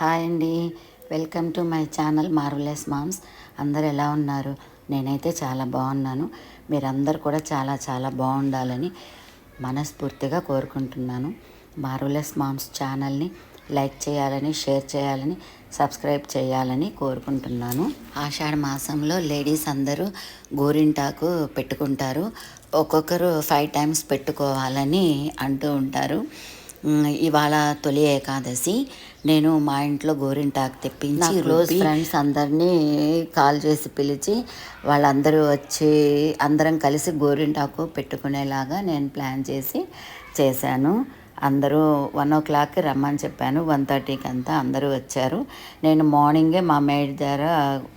Hi అండి. Welcome to my channel marvellous moms. అందరు ఎలా ఉన్నారు? నేనైతే చాలా బాగున్నాను. మీరందరూ కూడా చాలా చాలా బాగుండాలని మనస్ఫూర్తిగా కోరుకుంటున్నాను. మార్వలెస్ మామ్స్ ఛానల్ని లైక్ చేయాలని షేర్ చేయాలని సబ్స్క్రైబ్ చేయాలని కోరుకుంటున్నాను. ఆషాఢ మాసంలో లేడీస్ అందరూ గోరింటాకు పెట్టుకుంటారు. ఒక్కొక్కరు ఫైవ్ టైమ్స్ పెట్టుకోవాలని అంటూ ఉంటారు. ఇవాళ తొలి ఏకాదశి. నేను మా ఇంట్లో గోరింటాకు తెప్పించి క్లోజ్ ఫ్రెండ్స్ అందరినీ కాల్ చేసి పిలిచి వాళ్ళందరూ వచ్చి అందరం కలిసి గోరింటాకు పెట్టుకునేలాగా నేను ప్లాన్ చేసి చేశాను. అందరూ వన్ ఓ క్లాక్కి రమ్మని చెప్పాను. వన్ థర్టీకి అంతా అందరూ వచ్చారు. నేను మార్నింగే మా మేడ్ దగ్గర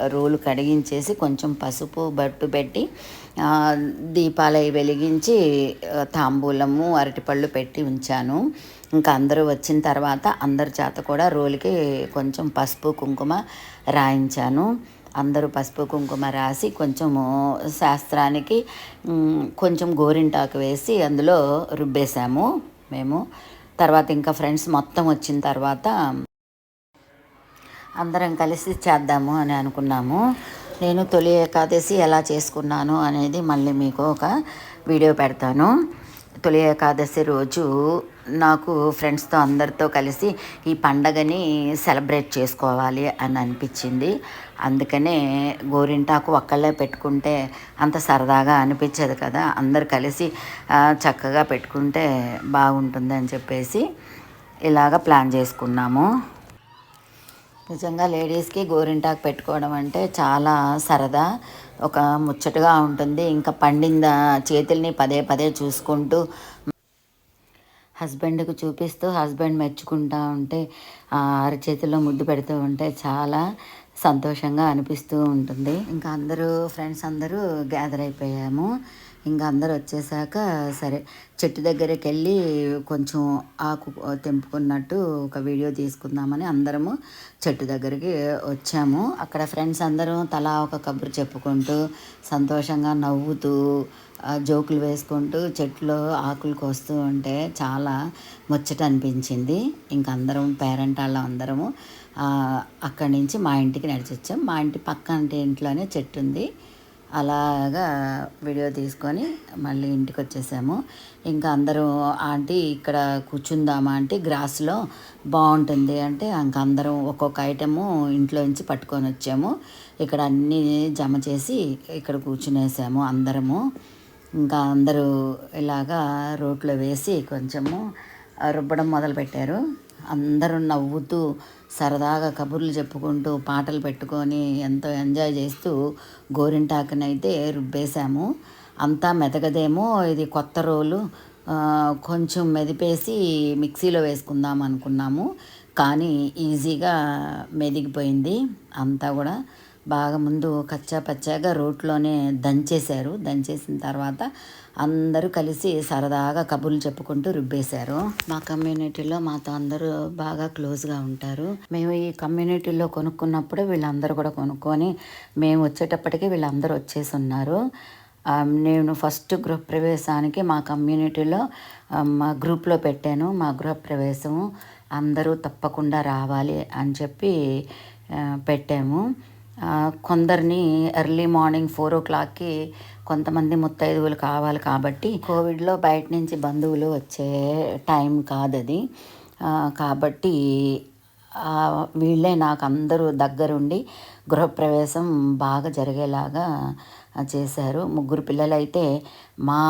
రోలు కడిగించేసి కొంచెం పసుపు బట్టు పెట్టి ఆ, దీపాలు అవి వెలిగించి తాంబూలము అరటిపళ్ళు పెట్టి ఉంచాను. ఇంకా అందరూ వచ్చిన తర్వాత అందరి చేత కూడా రోలుకి కొంచెం పసుపు కుంకుమ రాయించాను. అందరూ పసుపు కుంకుమ రాసి కొంచెము శాస్త్రానికి కొంచెం గోరింటాకు వేసి అందులో రుబ్బేశాము. మేము. తర్వాత ఇంకా ఫ్రెండ్స్ మొత్తం వచ్చిన తర్వాత అందరం కలిసి చేద్దాము అని అనుకున్నాము. నేను తొలి ఏకాదశి ఎలా చేసుకున్నాను అనేది మళ్ళీ మీకు ఒక వీడియో పెడతాను. తొలి ఏకాదశి రోజు నాకు ఫ్రెండ్స్తో అందరితో కలిసి ఈ పండగని సెలబ్రేట్ చేసుకోవాలి అని అనిపించింది. అందుకనే గోరింటాకు ఒక్కళ్ళే పెట్టుకుంటే అంత సరదాగా అనిపించదు కదా. అందరు కలిసి చక్కగా పెట్టుకుంటే బాగుంటుంది అని చెప్పేసి ఇలాగ ప్లాన్ చేసుకున్నాము. నిజంగా లేడీస్కి గోరింటాకు పెట్టుకోవడం అంటే చాలా సరదా ఒక ముచ్చటగా ఉంటుంది. ఇంకా పండింద చేతుల్ని పదే పదే చూసుకుంటూ హస్బెండ్కి చూపిస్తూ హస్బెండ్ మెచ్చుకుంటూ ఉంటే ఆ అరచేతిలో ముద్దు పెడుతూ ఉంటే చాలా సంతోషంగా అనిపిస్తూ ఉంటుంది. ఇంకా అందరూ ఫ్రెండ్స్ అందరూ గ్యాదర్ అయిపోయాము. ఇంకా అందరూ వచ్చేసాక సరే చెట్టు దగ్గరికి వెళ్ళి కొంచెం ఆకు తెంపుకున్నట్టు ఒక వీడియో తీసుకుందామని అందరము చెట్టు దగ్గరికి వచ్చాము. అక్కడ ఫ్రెండ్స్ అందరం తలా ఒక కబురు చెప్పుకుంటూ సంతోషంగా నవ్వుతూ జోకులు వేసుకుంటూ చెట్లో ఆకులు కోస్తూ ఉంటే చాలా ముచ్చట అనిపించింది. ఇంక అందరం పేరెంట్ వాళ్ళ అందరము అక్కడి నుంచి మా ఇంటికి నడిచి వచ్చాం మా ఇంటి పక్క ఇంట్లోనే చెట్టు ఉంది. అలాగా వీడియో తీసుకొని మళ్ళీ ఇంటికి వచ్చేసాము. ఇంకా అందరూ ఆంటీ ఇక్కడ కూర్చుందామా అంటే గ్రాస్లో బాగుంటుంది అంటే ఇంక అందరం ఒక్కొక్క ఐటెం ఇంట్లో నుంచి పట్టుకొని వచ్చాము. ఇక్కడ అన్నీ జమ చేసి ఇక్కడ కూర్చునేసాము అందరము. ఇంకా అందరూ ఇలాగా రోట్లో వేసి కొంచెము రుబ్బడం మొదలుపెట్టారు. అందరూ నవ్వుతూ సరదాగా కబుర్లు చెప్పుకుంటూ పాటలు పెట్టుకొని ఎంతో ఎంజాయ్ చేస్తూ గోరింటాకునైతే రుబ్బేశాము. అంతా మెతగదేమో ఇది కొత్త రోలు. కొంచెం మెదిపేసి మిక్సీలో వేసుకుందాం అనుకున్నాము. కానీ ఈజీగా మెదిగిపోయింది. అంతా కూడా బాగా ముందు కచ్చా పచ్చాగా రోట్లోనే దంచేశారు. దంచేసిన తర్వాత అందరూ కలిసి సరదాగా కబుర్లు చెప్పుకుంటూ రుబ్బేశారు. మా కమ్యూనిటీలో మాతో అందరూ బాగా క్లోజ్గా ఉంటారు. మేము ఈ కమ్యూనిటీలో కొనుక్కున్నప్పుడు వీళ్ళందరూ కూడా కొనుక్కొని మేము వచ్చేటప్పటికి వీళ్ళందరూ వచ్చేసి ఉన్నారు. నేను ఫస్ట్ గృహ ప్రవేశానికి మా కమ్యూనిటీలో మా గ్రూప్లో పెట్టాను మా గృహ ప్రవేశము అందరూ తప్పకుండా రావాలి అని చెప్పి పెట్టాము. కొందరిని ఎర్లీ మార్నింగ్ ఫోర్ ఓ క్లాక్కి కొంతమంది ముత్తైదువులు కావాలి కాబట్టి కోవిడ్లో బయట నుంచి బంధువులు వచ్చే టైం కాదది. కాబట్టి వీళ్ళే నాకు అందరూ దగ్గరుండి గృహప్రవేశం బాగా జరిగేలాగా చేశారు. ముగ్గురు పిల్లలైతే మా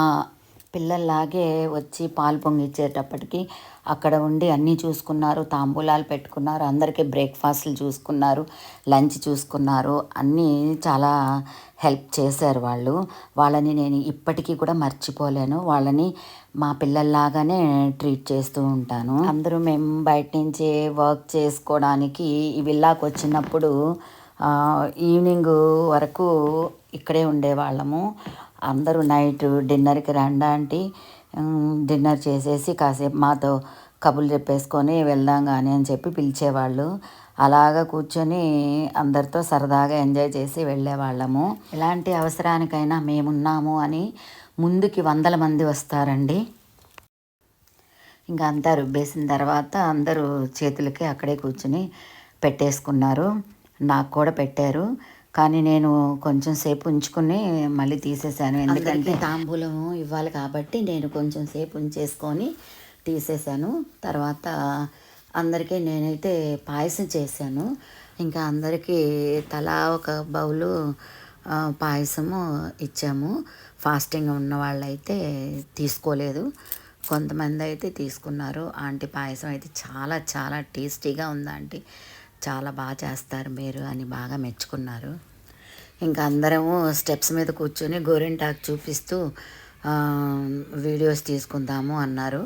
పిల్లల్లాగే వచ్చి పాలు పొంగిచ్చేటప్పటికి అక్కడ ఉండి అన్నీ చూసుకున్నారు తాంబూలాలు పెట్టుకున్నారు అందరికీ బ్రేక్ఫాస్ట్లు చూసుకున్నారు లంచ్ చూసుకున్నారు అన్నీ చాలా హెల్ప్ చేశారు వాళ్ళు. వాళ్ళని నేను ఇప్పటికీ కూడా మర్చిపోలేను. వాళ్ళని మా పిల్లల్లాగానే ట్రీట్ చేస్తూ ఉంటాను. అందరూ మేము బయట నుంచి వర్క్ చేసుకోవడానికి ఈ విల్లాకు వచ్చినప్పుడు ఈవినింగ్ వరకు ఇక్కడే ఉండేవాళ్ళము. అందరూ నైట్ డిన్నర్కి రండి అంటే డిన్నర్ చేసేసి కాసేపు మాతో కబుర్లు చెప్పేసుకొని వెళ్దాం కానీ అని చెప్పి పిలిచేవాళ్ళు. అలాగా కూర్చొని అందరితో సరదాగా ఎంజాయ్ చేసి వెళ్ళేవాళ్ళము. ఎలాంటి అవసరానికైనా మేమున్నాము అని ముందుకి వందల మంది వస్తారండి. ఇంకా అంతా రుబ్బేసిన తర్వాత అందరూ చేతులకి అక్కడే కూర్చుని పెట్టేసుకున్నారు. నాకు కూడా పెట్టారు. కానీ నేను కొంచెం సేపు ఉంచుకుని మళ్ళీ తీసేసాను. ఎందుకంటే తాంబూలం ఇవ్వాలి కాబట్టి నేను కొంచెం సేపు ఉంచేసుకొని తీసేసాను. తర్వాత అందరికీ నేనైతే పాయసం చేశాను. ఇంకా అందరికీ తలా ఒక బౌలు పాయసము ఇచ్చాము. ఫాస్టింగ్ ఉన్న వాళ్ళైతే తీసుకోలేదు. కొంతమంది అయితే తీసుకున్నారు. ఆంటీ పాయసం అయితే చాలా చాలా టేస్టీగా ఉంది ఆంటీ. చాలా బాగా చేస్తారు మీరు అని బాగా మెచ్చుకున్నారు. ఇంకా అందరము స్టెప్స్ మీద కూర్చొని గోరింటాకు చూపిస్తూ వీడియోస్ తీసుకుందాము అన్నారు.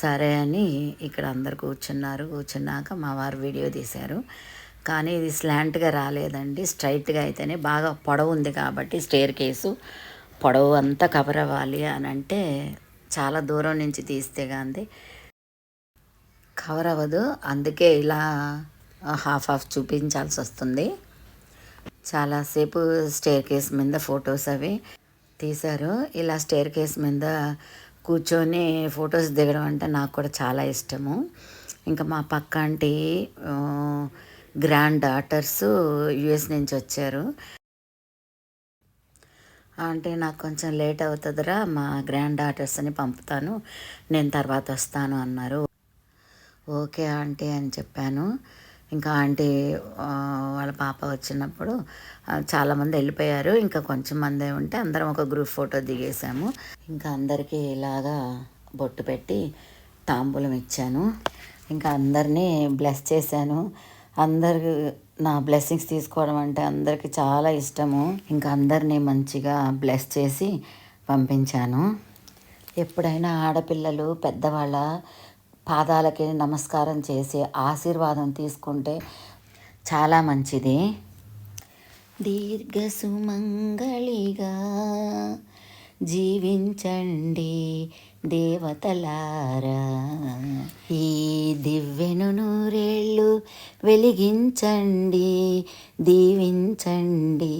సరే అని ఇక్కడ అందరు కూర్చున్నారు. కూర్చున్నాక మా వారు వీడియో తీశారు. కానీ ఇది స్లాంట్గా రాలేదండి. స్ట్రైట్గా అయితేనే బాగా పొడవు ఉంది కాబట్టి స్టేర్ కేసు పొడవు అంతా కవర్ అవ్వాలి అని అంటే చాలా దూరం నుంచి తీస్తే కానీ కవర్ అవ్వదు. అందుకే ఇలా హాఫ్ హాఫ్ చూపించాల్సి వస్తుంది. చాలాసేపు స్టేర్ కేస్ మీద ఫొటోస్ అవి తీశారు. ఇలా స్టేర్ కేస్ మీద కూర్చొని ఫొటోస్ దిగడం అంటే నాకు కూడా చాలా ఇష్టము. ఇంకా మా పక్క ఆంటీ గ్రాండ్ డాటర్స్ యుఎస్ నుంచి వచ్చారు. అంటే నాకు కొంచెం లేట్ అవుతుందిరా మా గ్రాండ్ డాటర్స్ని పంపుతాను నేను తర్వాత వస్తాను అన్నారు. ఓకే ఆంటీ అని చెప్పాను. ఇంకా ఆంటీ వాళ్ళ పాప వచ్చినప్పుడు చాలామంది వెళ్ళిపోయారు. ఇంకా కొంచెం మంది ఉంటే అందరం ఒక గ్రూప్ ఫోటో దిగేసాము. ఇంకా అందరికీ ఇలాగా బొట్టు పెట్టి తాంబూలం ఇచ్చాను. ఇంకా అందరినీ బ్లెస్ చేశాను. అందరు నా బ్లెస్సింగ్స్ తీసుకోవడం అంటే అందరికీ చాలా ఇష్టము. ఇంకా అందరినీ మంచిగా బ్లెస్ చేసి పంపించాను. ఎప్పుడైనా ఆడపిల్లలు పెద్దవాళ్ళ పాదాలకి నమస్కారం చేసి ఆశీర్వాదం తీసుకుంటే చాలా మంచిది. దీర్ఘ సుమంగళిగా జీవించండి దేవతలారా. ఈ దివ్యను నూరేళ్ళు వెలిగించండి దీవించండి.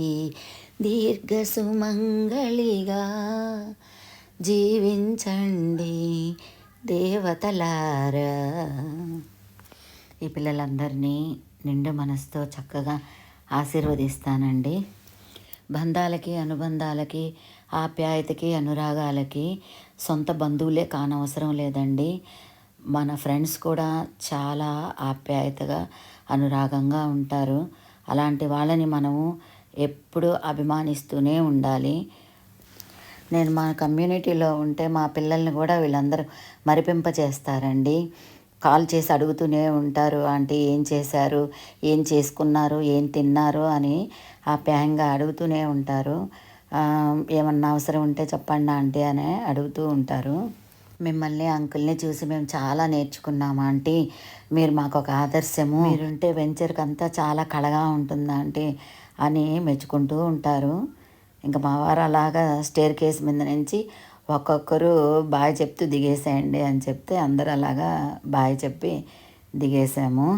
దీర్ఘ సుమంగళిగా జీవించండి. దేవతలారా. ఈ పిల్లలందరినీ నిండు మనసుతో చక్కగా ఆశీర్వదిస్తానండి. బంధాలకి అనుబంధాలకి ఆప్యాయతకి అనురాగాలకి సొంత బంధువులే కానవసరం లేదండి. మన ఫ్రెండ్స్ కూడా చాలా ఆప్యాయతగా అనురాగంగా ఉంటారు. అలాంటి వాళ్ళని మనము ఎప్పుడు అభిమానిస్తూనే ఉండాలి. నేను మా కమ్యూనిటీలో ఉంటే మా పిల్లల్ని కూడా వీళ్ళందరూ మరిపింపజేస్తారండి కాల్ చేసి అడుగుతూనే ఉంటారు ఆంటీ ఏం చేశారు? ఏం చేసుకున్నారు? ఏం తిన్నారు? అని ఆప్యాయంగా అడుగుతూనే ఉంటారు. ఏమన్నా అవసరం ఉంటే చెప్పండి ఆంటీ అని అడుగుతూ ఉంటారు. మిమ్మల్ని అంకుల్ని చూసి మేము చాలా నేర్చుకున్నాము ఆంటీ. మీరు మాకు ఒక ఆదర్శము. మీరుంటే వెంచర్కి అంతా చాలా కళగా ఉంటుంది ఆంటీ? అని మెచ్చుకుంటూ ఉంటారు. ఇంకా మా వారు అలాగా స్టేర్ కేస్ మీద నుంచి ఒక్కొక్కరు బాయ్ చెప్తూ దిగేసేయండి అని చెప్తే అందరూ అలాగా బాయ్ చెప్పి దిగేసాము.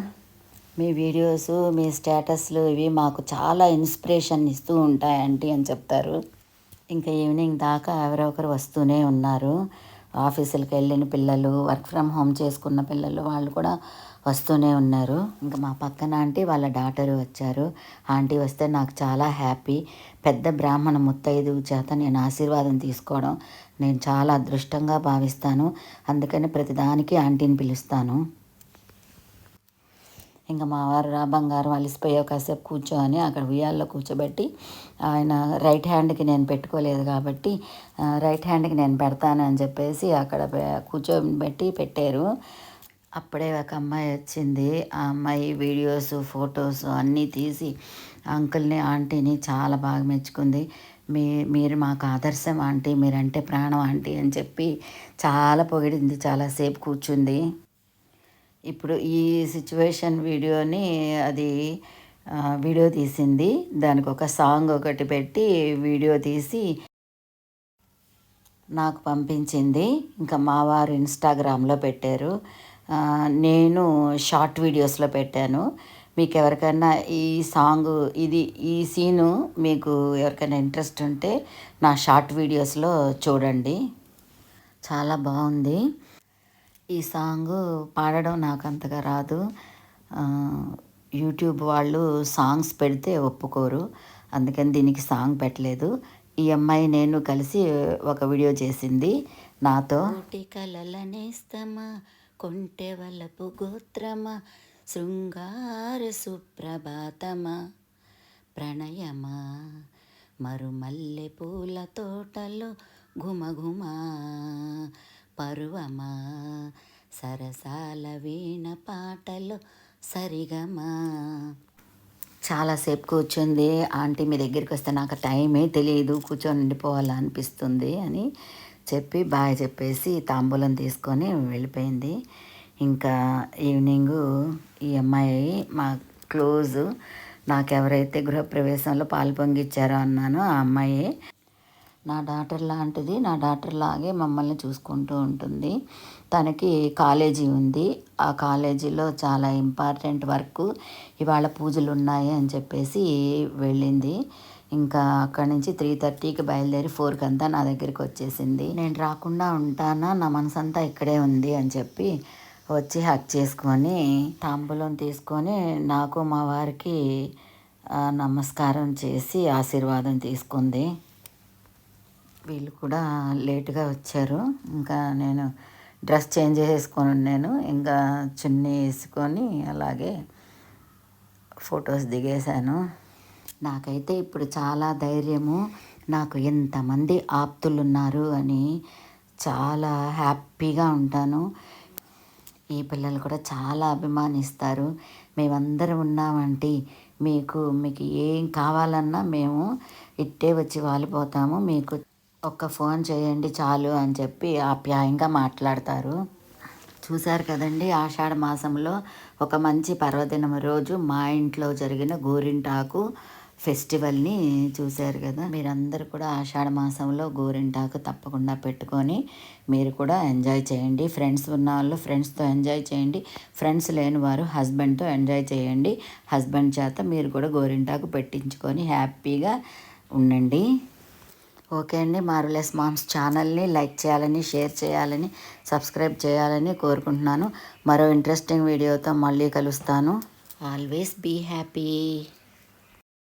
మీ వీడియోస్ మీ స్టేటస్లు ఇవి మాకు చాలా ఇన్స్పిరేషన్ ఇస్తూ ఉంటాయంటీ అని చెప్తారు. ఇంకా ఈవినింగ్ దాకా ఎవరో ఒకరు వస్తూనే ఉన్నారు. ఆఫీసులకు వెళ్ళిన పిల్లలు వర్క్ ఫ్రమ్ హోమ్ చేసుకున్న పిల్లలు వాళ్ళు కూడా వస్తూనే ఉన్నారు. ఇంకా మా పక్కన ఆంటీ వాళ్ళ డాటరు వచ్చారు. ఆంటీ వస్తే నాకు చాలా హ్యాపీ. పెద్ద బ్రాహ్మణ ముత్తైదు చేత నేను ఆశీర్వాదం తీసుకోవడం నేను చాలా అదృష్టంగా భావిస్తాను. అందుకని ప్రతిదానికి ఆంటీని పిలుస్తాను. ఇంకా మా వారు రా బంగారం అలిసిపోయావు కాసేపు కూర్చోని అక్కడ ఉయ్యాల్లో కూర్చోబెట్టి ఆయన రైట్ హ్యాండ్కి నేను పెట్టుకోలేదు కాబట్టి రైట్ హ్యాండ్కి నేను పెడతాను అని చెప్పేసి అక్కడ కూర్చోబెట్టి పెట్టారు. అప్పుడే ఒక అమ్మాయి వచ్చింది. ఆ అమ్మాయి వీడియోస్ ఫొటోస్ అన్నీ తీసి అంకుల్ని ఆంటీని చాలా బాగా మెచ్చుకుంది. మీ మీరు మాకు ఆదర్శం ఆంటీ మీరంటే ప్రాణం ఆంటీ అని చెప్పి చాలా పొగిడింది. చాలాసేపు కూర్చుంది. ఇప్పుడు ఈ సిచ్యువేషన్ వీడియోని అది వీడియో తీసింది. దానికి ఒక సాంగ్ ఒకటి పెట్టి వీడియో తీసి నాకు పంపించింది. ఇంకా మా వారు ఇన్స్టాగ్రామ్లో పెట్టారు. నేను షార్ట్ వీడియోస్లో పెట్టాను. మీకు ఎవరికైనా ఈ సాంగ్ ఇది ఈ సీను మీకు ఎవరికైనా ఇంట్రెస్ట్ ఉంటే నా షార్ట్ వీడియోస్లో చూడండి. చాలా బాగుంది. ఈ సాంగ్ పాడడం నాకు అంతగా రాదు యూట్యూబ్ వాళ్ళు సాంగ్స్ పెడితే ఒప్పుకోరు. అందుకని దీనికి సాంగ్ పెట్టలేదు. ఈ అమ్మాయి నేను కలిసి ఒక వీడియో చేసింది నాతో. కలలనేస్తమా కొంటె వలపు గోత్రమా శృంగార సుప్రభాతమా ప్రణయమా మరుమల్లె పూల తోటలో ఘుమఘుమా పరువమా? సరసాల వీణ పాటలు సరిగమా? చాలాసేపు కూర్చుంది. ఆంటీ మీ దగ్గరికి వస్తే నాకు టైమే తెలియదు కూర్చొని ఉండిపోవాలా అనిపిస్తుంది అని చెప్పి బాయ్ చెప్పేసి తాంబూలం తీసుకొని వెళ్ళిపోయింది. ఇంకా ఈవినింగు ఈ అమ్మాయి మా క్లోజ్ నాకెవరైతే గృహప్రవేశంలో పాలు పొంగిచ్చారో అన్నానో ఆ అమ్మాయి నా డాటర్ లాంటిది. నా డాటర్ లాగే మమ్మల్ని చూసుకుంటూ ఉంటుంది. తనకి కాలేజీ ఉంది. ఆ కాలేజీలో చాలా ఇంపార్టెంట్ వర్క్. ఇవాళ పూజలు ఉన్నాయి అని చెప్పేసి వెళ్ళింది. ఇంకా అక్కడి నుంచి త్రీ థర్టీకి బయలుదేరి ఫోర్కి అంతా నా దగ్గరికి వచ్చేసింది. నేను రాకుండా ఉంటానా? నా మనసంతా ఇక్కడే ఉంది అని చెప్పి వచ్చి హక్ చేసుకొని తాంబూలం తీసుకొని నాకు మా వారికి నమస్కారం చేసి ఆశీర్వాదం తీసుకుంది. వీళ్ళు కూడా లేటుగా వచ్చారు. ఇంకా నేను డ్రెస్ చేంజ్ చేసుకొని నేను ఇంకా చున్నీ వేసుకొని అలాగే ఫొటోస్ దిగేశాను. నాకైతే ఇప్పుడు చాలా ధైర్యము. నాకు ఎంతమంది ఆప్తులు ఉన్నారు అని చాలా హ్యాపీగా ఉంటాను. ఈ పిల్లలు కూడా చాలా అభిమానిస్తారు. మేమందరం ఉన్నామంటే మీకు మీకు ఏం కావాలన్నా మేము ఇట్టే వచ్చి వాలిపోతాము. మీకు ఒక్క ఫోన్ చేయండి చాలు అని చెప్పి ఆప్యాయంగా మాట్లాడతారు. చూశారు కదండి ఆషాఢ మాసంలో ఒక మంచి పర్వదినం రోజు మా ఇంట్లో జరిగిన గోరింటాకు ఫెస్టివల్ని చూశారు కదా. మీరందరూ కూడా ఆషాఢ మాసంలో గోరింటాకు తప్పకుండా పెట్టుకొని మీరు కూడా ఎంజాయ్ చేయండి. ఫ్రెండ్స్ ఉన్న వాళ్ళు ఫ్రెండ్స్తో ఎంజాయ్ చేయండి. ఫ్రెండ్స్ లేని వారు హస్బెండ్తో ఎంజాయ్ చేయండి. హస్బెండ్ చేత మీరు కూడా గోరింటాకు పెట్టించుకొని హ్యాపీగా ఉండండి. ఓకే అండి. మార్వలెస్ మామ్స్ ఛానల్ని లైక్ చేయాలని షేర్ చేయాలని సబ్స్క్రైబ్ చేయాలని కోరుకుంటున్నాను. మరో ఇంట్రెస్టింగ్ వీడియోతో మళ్ళీ కలుస్తాను. Always be happy.